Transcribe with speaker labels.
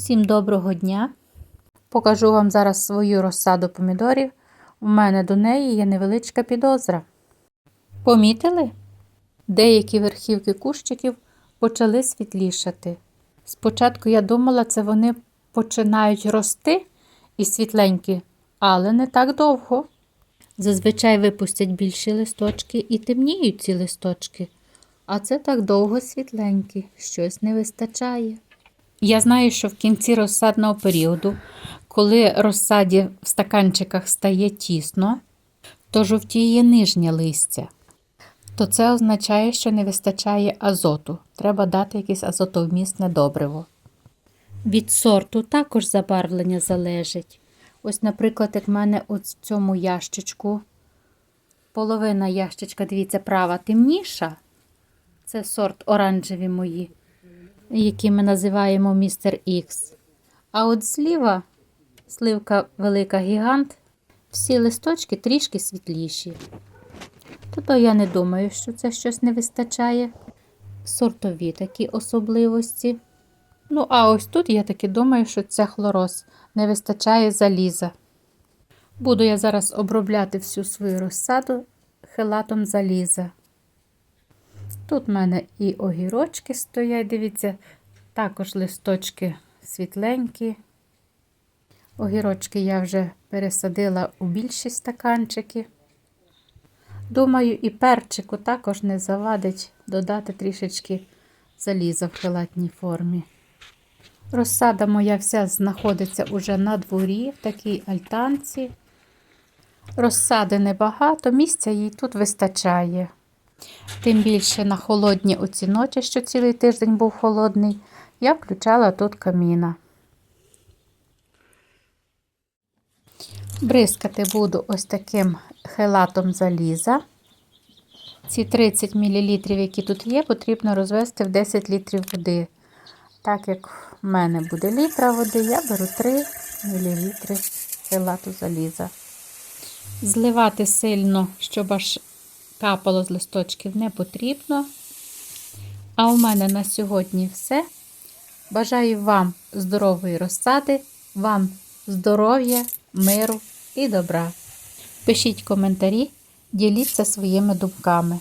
Speaker 1: Всім доброго дня! Покажу вам зараз свою розсаду помідорів. У мене до неї є невеличка підозра. Помітили? Деякі верхівки кущиків почали світлішати. Спочатку я думала, це вони починають рости і світленькі, але не так довго. Зазвичай випустять більші листочки і темніють ці листочки, а це так довго світленькі, щось не вистачає. Я знаю, що в кінці розсадного періоду, коли розсаді в стаканчиках стає тісно, то жовтіє нижнє листя, то це означає, що не вистачає азоту. Треба дати якесь азотовмісне добриво. Від сорту також забарвлення залежить. Ось, наприклад, як в мене от в цьому ящичку, половина ящичка, дивіться, права темніша. Це сорт оранжеві мої, які ми називаємо містер Ікс. А от зліва сливка велика гігант, всі листочки трішки світліші. Тобто я не думаю, що це щось не вистачає. Сортові такі особливості. Ну, а ось тут я таки думаю, що це хлороз. Не вистачає заліза. Буду я зараз обробляти всю свою розсаду хелатом заліза. Тут в мене і огірочки стоять, дивіться, також листочки світленькі. Огірочки я вже пересадила у більші стаканчики. Думаю, і перчику також не завадить додати трішечки заліза в хелатній формі. Розсада моя вся знаходиться уже на дворі, в такій альтанці. Розсади небагато, місця їй тут вистачає. Тим більше на холодні оці ночі, що цілий тиждень був холодний, я включала тут каміна. Бризкати буду ось таким хелатом заліза. Ці 30 мл, які тут є, потрібно розвести в 10 літрів води. Так як в мене буде літра води, я беру 3 мл хелату заліза. Зливати сильно, щоб аж капало з листочків, не потрібно. А у мене на сьогодні все. Бажаю вам здорової розсади, вам здоров'я, миру і добра. Пишіть коментарі, діліться своїми думками.